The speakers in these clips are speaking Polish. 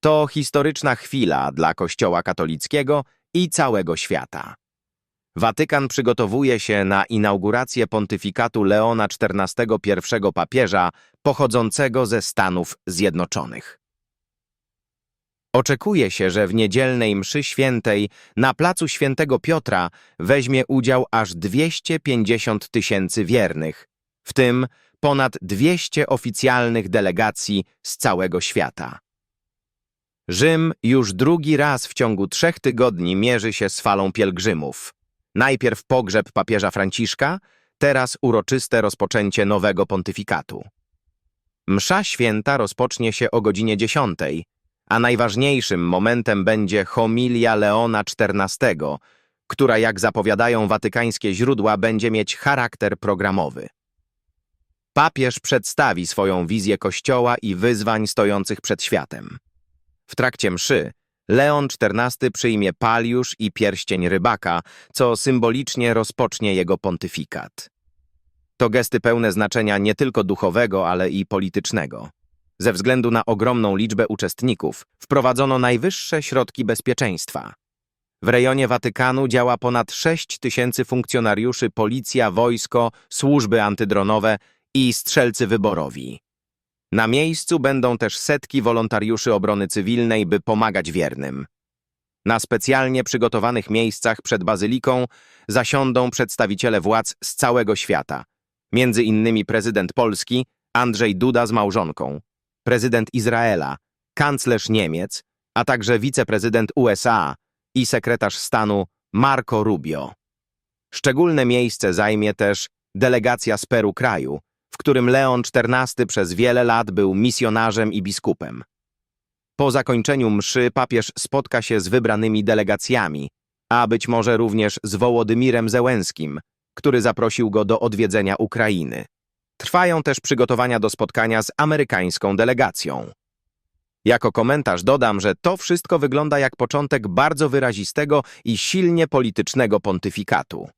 To historyczna chwila dla Kościoła katolickiego i całego świata. Watykan przygotowuje się na inaugurację pontyfikatu Leona XIV pierwszego papieża pochodzącego ze Stanów Zjednoczonych. Oczekuje się, że w niedzielnej mszy świętej na placu Świętego Piotra weźmie udział aż 250 tysięcy wiernych, w tym ponad 200 oficjalnych delegacji z całego świata. Rzym już drugi raz w ciągu trzech tygodni mierzy się z falą pielgrzymów. Najpierw pogrzeb papieża Franciszka, teraz uroczyste rozpoczęcie nowego pontyfikatu. Msza święta rozpocznie się o godzinie 10, a najważniejszym momentem będzie homilia Leona XIV, która, jak zapowiadają watykańskie źródła, będzie mieć charakter programowy. Papież przedstawi swoją wizję Kościoła i wyzwań stojących przed światem. W trakcie mszy Leon XIV przyjmie paliusz i pierścień rybaka, co symbolicznie rozpocznie jego pontyfikat. To gesty pełne znaczenia nie tylko duchowego, ale i politycznego. Ze względu na ogromną liczbę uczestników wprowadzono najwyższe środki bezpieczeństwa. W rejonie Watykanu działa ponad 6 tysięcy funkcjonariuszy, policja, wojsko, służby antydronowe i strzelcy wyborowi. Na miejscu będą też setki wolontariuszy obrony cywilnej, by pomagać wiernym. Na specjalnie przygotowanych miejscach przed bazyliką zasiądą przedstawiciele władz z całego świata, między innymi prezydent Polski Andrzej Duda z małżonką, prezydent Izraela, kanclerz Niemiec, a także wiceprezydent USA i sekretarz stanu Marco Rubio. Szczególne miejsce zajmie też delegacja z Peru kraju, w którym Leon XIV przez wiele lat był misjonarzem i biskupem. Po zakończeniu mszy papież spotka się z wybranymi delegacjami, a być może również z Wołodymirem Zełenskim, który zaprosił go do odwiedzenia Ukrainy. Trwają też przygotowania do spotkania z amerykańską delegacją. Jako komentarz dodam, że to wszystko wygląda jak początek bardzo wyrazistego i silnie politycznego pontyfikatu.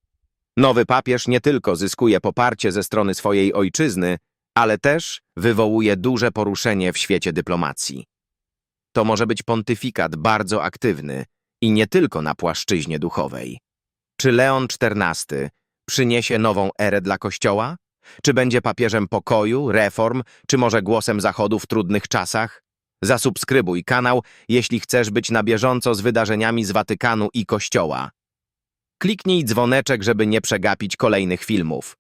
Nowy papież nie tylko zyskuje poparcie ze strony swojej ojczyzny, ale też wywołuje duże poruszenie w świecie dyplomacji. To może być pontyfikat bardzo aktywny i nie tylko na płaszczyźnie duchowej. Czy Leon XIV przyniesie nową erę dla Kościoła? Czy będzie papieżem pokoju, reform, czy może głosem Zachodu w trudnych czasach? Zasubskrybuj kanał, jeśli chcesz być na bieżąco z wydarzeniami z Watykanu i Kościoła. Kliknij dzwoneczek, żeby nie przegapić kolejnych filmów.